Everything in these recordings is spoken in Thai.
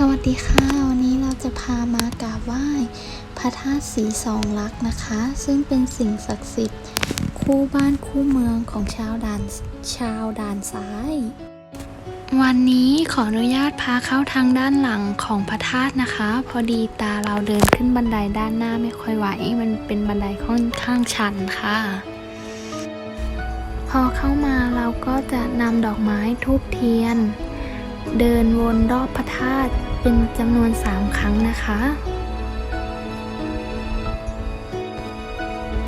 สวัสดีค่ะ วันนี้เราจะพามากราบไหว้พระธาตุสีสองลักษณ์นะคะ ซึ่งเป็นสิ่งศักดิ์สิทธิ์ คู่บ้านคู่เมืองของชาวด่านชาวด่านซ้าย วันนี้ขออนุญาตพาเข้าทางด้านหลังของพระธาตุนะคะ พอดีตาเราเดินขึ้นบันไดด้านหน้าไม่ค่อยไหว มันเป็นบันไดค่อนข้างชันค่ะ พอเข้ามาเราก็จะนำดอกไม้ทูบเทียน เดินวนรอบพระธาตุเป็นจำนวน 3 ครั้งนะคะ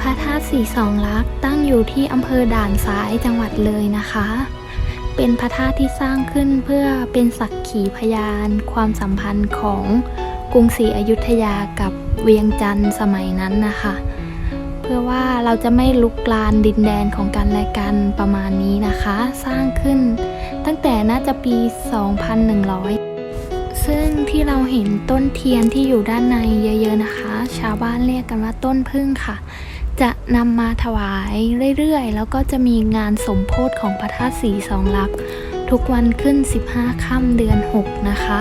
พระธาตุสีสองลักษ์ตั้งอยู่ที่อำเภอด่านซ้ายจังหวัดเลยนะคะ เป็นพระธาตุที่สร้างขึ้นเพื่อเป็นสักขีพยาน ความสัมพันธ์ของกรุงศรีอยุธยากับเวียงจันทร์สมัยนั้นนะคะ เพื่อว่าเราจะไม่ลุกลานดินแดนของกันและกันประมาณนี้นะคะ สร้างขึ้น ตั้งแต่น่าจะปี 2100 ซึ่งที่เราเห็นต้นเทียนที่อยู่ด้านในเยอะๆนะคะ ชาวบ้านเรียกกันว่าต้นพึ่งค่ะ จะนำมาถวายเรื่อยๆ แล้วก็จะมีงานสมโพธิของพระธาตุสีสองลักษณ์ทุกวันขึ้น 15 ค่ำเดือน 6 นะคะ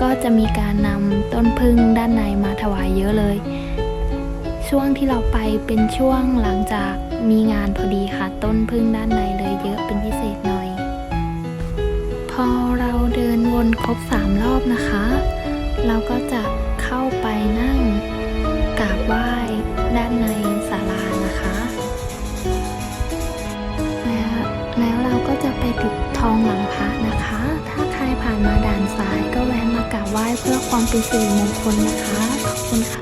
ก็จะมีการนำต้นพึ่งด้านในมาถวายเยอะเลย ช่วงที่เราไปเป็นช่วงหลังจากมีงานพอดีค่ะ ต้นพึ่งด้านใน อเราเดินวนครบสามรอบนะคะ เราก็จะเข้าไปนั่งกราบไหว้ด้านในศาลานะคะ แล้วแล้วเราก็จะไปปิดทองหลังพระนะคะ ถ้าใครผ่านมาด่านซ้ายก็แวะมากราบไหว้เพื่อความเป็นสิริมงคลนะคะขอบคุณค่ะ